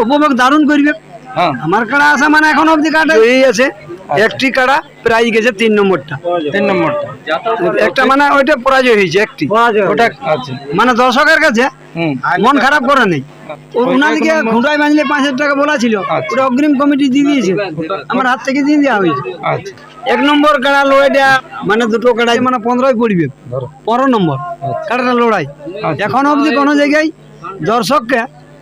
উপভোগ দারুণ করবে। হ্যাঁ। আমার কাড়া আছে মানে এখন অব্দি কাটা। এই আছে। একটি কাড়া প্রাইজ গেছে তিন নম্বরটা। তিন নম্বরটা। একটা মানে ওইটা পরাজয় হয়েছে একটি। ওটা আছে। মানে দর্শকের কাছে মন খারাপ করে নেই। ও- ওনাদিকে ঘুঁটায় বাঁধলে পাঁচ হাজার টাকা বলা ছিল। আচ্ছা। ওটা অগ্রিম কমিটি দিয়ে দিয়েছে। আমার হাত থেকে দিয়ে দেওয়া হয়েছে। আচ্ছা। এক নম্বর কাড়া লড়াইটা মানে দুটো কাড়াই মানে পনেরোই পড়বে। পনেরো নম্বর। কাড়াটা লড়াই। আচ্ছা। এখন অবধি কোনো জায়গায় দর্শককে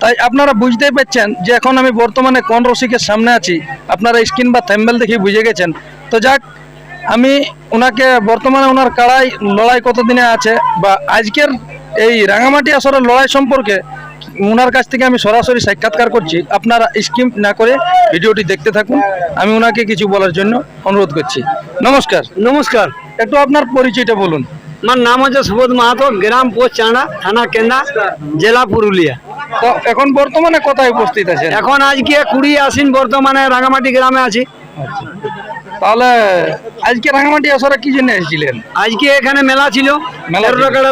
তাই আপনারা বুঝতেই পারছেন যে এখন আমি বর্তমানে কোন রসিকের সামনে আছি। আপনারা স্ক্রিন বা থ্যাম্বেল দেখে বুঝে গেছেন। তো যাক আমি ওনাকে বর্তমানে ওনার কাড়াই লড়াই কতদিনে আছে বা আজকের এই রাঙামাটি আসরের লড়াই সম্পর্কে ওনার কাছ থেকে আমি সরাসরি সাক্ষাৎকার করছি। আপনারা স্কিম না করে ভিডিওটি দেখতে থাকুন। আমি ওনাকে কিছু বলার জন্য অনুরোধ করছি। নমস্কার। নমস্কার। একটু আপনার পরিচয়টা বলুন। আমার নাম হচ্ছে সুবোধ মাহাতো গ্রাম পোস্ট চাঁড়া থানা কেন্দা জেলা পুরুলিয়া। এখন বর্তমানে কোথায় উপস্থিত আছেন? এখন আজকে কুড়ি আসিন বর্তমানে রাঙামাটি গ্রামে আছি। আচ্ছা। তাহলে আজকে রাঙামাটি আসরে কি জন্য এসেছিলেন? আজকে এখানে মেলা ছিল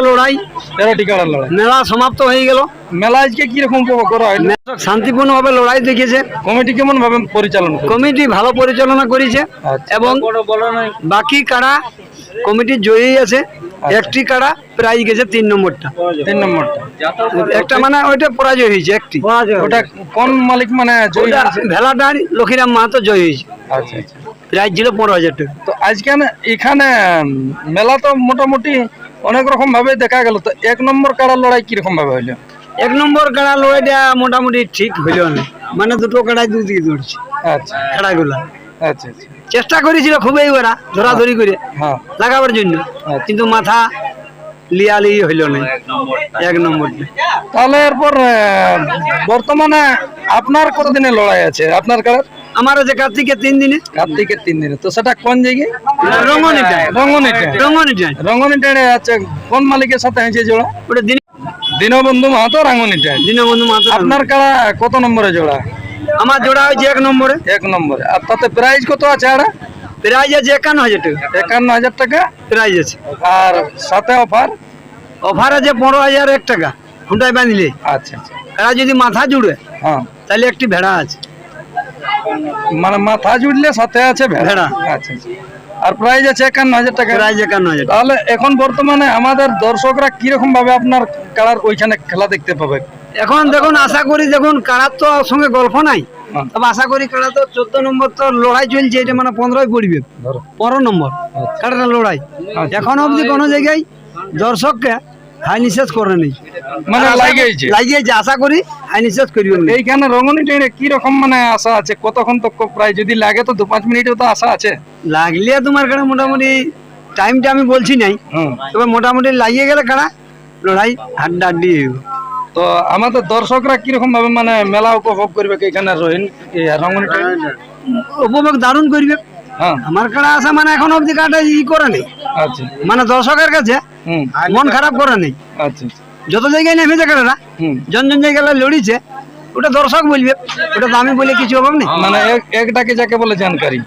লড়াই। তেরোটি কাড়ার লড়াই। মেলা সমাপ্ত হয়ে গেল। মেলা আজকে কীরকম উপভোগ করা হয় শান্তিপূর্ণভাবে লড়াই দেখেছে। কমিটি কেমন ভাবে পরিচালনা কমিটি ভালো পরিচালনা করেছে আচ্ছা। এবং বাকি কাড়া কমিটি জয়ী আছে। একটি কাড়া প্রাইজ গেছে তিন নম্বরটা। তিন নম্বরটা। একটা মানে ওইটা পরাজয় হয়েছে একটি। ওটা কোন মালিক মানে? ভেলাটার লক্ষীরাম মাহাতো জয় হয়েছে। আচ্ছা আচ্ছা। ছিল পনেরো হাজার টাকা। তো আজকে এখানে মেলা তো মোটামুটি অনেক রকম ভাবে দেখা গেল। তো এক নম্বর কাড়ার লড়াই কীরকম ভাবে হইল? এক নম্বর কাড়া লড়াইটা মোটামুটি ঠিক হইল না। মানে দুটো কাড়াই দুদিকে দৌড়ছে। আচ্ছা। কাড়াগুলা আচ্ছা আচ্ছা। চেষ্টা করেছিল খুবই ওরা ধরাধরি করে হ্যাঁ লাগাবার জন্য। কিন্তু মাথা লিয়ালি হইল না। এক নম্বরটা তাহলে এরপর বর্তমানে আপনার কতদিনে লড়াই আছে? আপনার কাড়ার আমার যে কার্তিকের তিন দিনে। কার্তিকের তিন দিনে। তো সেটা কোন জায়গায়? রঙ্গনিটা রঙ্গনিটা রঙ্গনিটা রঙ্গনিটা আছে কোন মালিকের সাথে হয়েছে জোড়া ওটা দিন দীনবন্ধু মাহাতো রাঙ্গনিটা দীনবন্ধু মাত্র আপনার কাড়া কত নম্বরে জোড়া? আমার জোড়া হয়েছে এক নম্বরে। এক নম্বরে। আর তাতে প্রাইজ কত আছে আড়া প্রাইজ আছে একান্ন হাজার টাকা। একান্ন হাজার টাকা? প্রাইজ আছে। আর সাথে অফার অফার আছে পনেরো হাজার এক টাকা খুঁটায় বাঁধলে আচ্ছা আচ্ছা। এরা যদি মাথা জুড়ে হ্যাঁ। তাহলে একটি ভেড়া আছে। মানে মাথা জুড়লে সাথে আছে ভেড়া। আচ্ছা আচ্ছা। আর প্রাইজ আছে একান্ন হাজার টাকা? প্রাইজ একান্ন হাজার তাহলে এখন বর্তমানে আমাদের দর্শকরা কীরকম ভাবে আপনার খেলার ওইখানে খেলা দেখতে পাবে? এখন দেখুন আশা করি দেখুন কারার তো সঙ্গে গল্প নাই। হ্যাঁ। তবে আশা করি কারা তো চোদ্দ নম্বর তো লড়াই চলছে এটা মানে পনেরোই পড়বে। পনেরো নম্বর আচ্ছা। কারাটা লড়াই। আচ্ছা। এখন অবধি কোনো জায়গায় দর্শককে হাই নিষেধ করে নেই। মানে লাগিয়েছে। লাগিয়েছে আশা করি হাই নিষেধ না। এইখানে রঙনি ট্রেনে কি রকম মানে আশা আছে? কতক্ষণ তক প্রায় যদি লাগে তো দু পাঁচ মিনিটেও তো আশা আছে। লাগলে তোমার কাছে মোটামুটি টাইমটা আমি বলছি নাই। তবে মোটামুটি লাগিয়ে গেলে কারা? লড়াই হাড্ডা হাড্ডি হইব। তো আমাদের দর্শকরা কীরকম ভাবে মানে মেলা উপভোগ করবে এখানে রোহিন উপভোগ দারুণ করবে। হ্যাঁ। আমার কারা আছে মানে এখন অবধি কাটা ই করে নেই। আচ্ছা। মানে দর্শকের কাছে মন খারাপ করে নেই। আচ্ছা যত জায়গায় নেমেছে কারা হুম। জন জন জায়গায় লড়িছে ওটা দর্শক বলবে ওটা আমি বলে কিছু অভাব নেই মানে এক- ডাকে যাকে বলে জানকারি।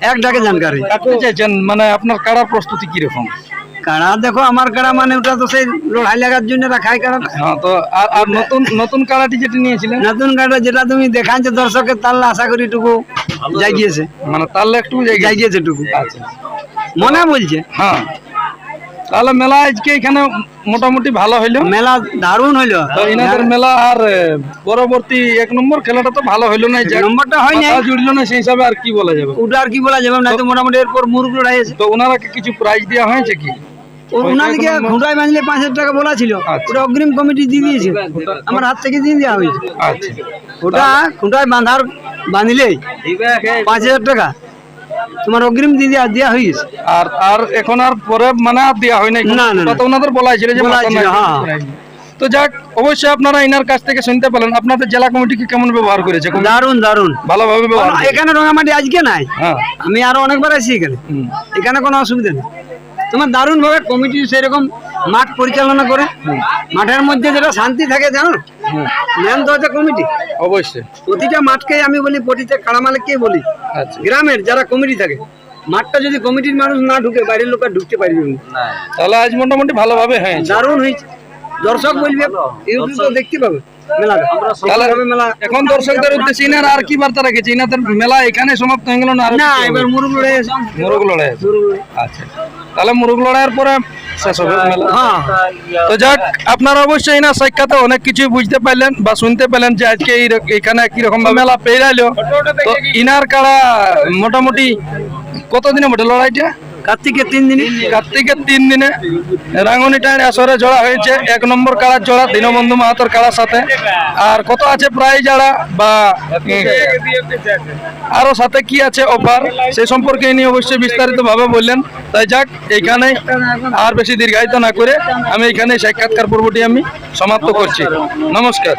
এক ডাকে জানকারি। চাইছেন মানে আপনার কাড়ার প্রস্তুতি কীরকম? কারা দেখো আমার কারা মানে ওটা তো সেই লড়াই লাগার জন্য রাখাই কারা হ্যাঁ তো আর আর নতুন নতুন কাড়াটি যেটি নিয়েছিলেন? নতুন কাটা যেটা তুমি দেখাচ্ছে দর্শকের তাহলে আশা করি টুকু জাগিয়েছে মানে তাহলে একটু জাগিয়েছে টুকু। আচ্ছা। মনে বলছে। হ্যাঁ। তাহলে মেলা আজকে এখানে মোটামুটি ভালো হইল। মেলা দারুণ হইল। তো ইনাদের মেলা আর পরবর্তী এক নম্বর খেলাটা তো ভালো হইল না যাক, নম্বরটা হয় মাথা জুড়লো না সেই হিসাবে আর কি বলা যাবে? ওটা আর কি বলা যাবে না তো মোটামুটি এরপর মুরগ লড়াই আছে। তো ওনারা কিছু প্রাইজ দেওয়া হয়েছে কি? ও- ওনাদিকে বাঁধলে পাঁচ হাজার টাকা বলা ছিল। আচ্ছা। ওটা অগ্রিম কমিটি দিয়ে দিয়েছে। আমার হাত থেকে দিয়ে দেওয়া হয়েছে। আচ্ছা। ওটা খুঁটায় বাঁধার বাঁধলেই পাঁচ হাজার টাকা। তোমার অগ্রিম দিয়ে দেওয়া দেওয়া হয়ে গেছে আর আর এখন আর পরে মানে আর দেওয়া হয় নাই। না, না, না। ওনাদের বলা ছিল যে বলা মাথা ছিল, নাই, হ্যাঁ। তো যাক অবশ্যই আপনারা ইনার কাছ থেকে শুনতে পেলেন আপনাদের জেলা কমিটিকে কেমন ব্যবহার করেছে? দারুণ দারুণ ভালোভাবে ব্যবহার এখানে রঙামাটি আজকে নাই। হ্যাঁ। আমি আরও অনেকবার আছি এখানে। এখানে কোনো অসুবিধা নেই। তোমার দারুণ ভাবে কমিটি সেরকম মাঠ পরিচালনা করে। মাঠের মধ্যে যেটা শান্তি থাকে জানো? মেন তো হচ্ছে কমিটি অবশ্যই। প্রতিটা মাঠকে আমি বলি প্রতিটা কাড়া মালিককে বলি। আচ্ছা। গ্রামের যারা কমিটি থাকে মাঠটা যদি কমিটির মানুষ না ঢুকে বাইরের লোক আর ঢুকতে পারবে না। তাহলে আজ মোটামুটি ভালোভাবে হ্যাঁ দারুণ হয়েছে। দর্শক বলবে ইউটিউবে দেখতে পাবে। এখন দর্শকদের উদ্দেশ্যে ইনার আর কি বার্তা রেখেছে? ইনাদের মেলা এখানে সমাপ্ত হয়ে গেল না? এবার মুরুগ লড়ে এসে মুরগ লড়াই মুরুগ লড়াই। আচ্ছা। তাহলে মুরগ লড়াইয়ের পরে শেষ হবে। মেলা হ্যাঁ। তো যাক আপনারা অবশ্যই না সাক্ষাতে অনেক কিছুই বুঝতে পারলেন বা শুনতে পেলেন যে আজকে এই এখানে কীরকম মেলা পেরাইলো তো ইনার কারা মোটামুটি কতদিনে মোটে লড়াইটা? কার্তিকের তিন দিনে? কার্তিকের তিন দিনে জোড়া হয়েছে। এক নম্বর কাড়ার জোড়া দীনবন্ধু কাড়ার সাথে। আর কত আছে প্রায় যারা বা আরও সাথে কি আছে অফার? সেই সম্পর্কে অবশ্যই বিস্তারিত ভাবে বললেন। তাই যাক, এইখানে আর বেশি দীর্ঘায়িত না করে আমি এখানে সাক্ষাৎকার পর্বটি আমি সমাপ্ত করছি। নমস্কার।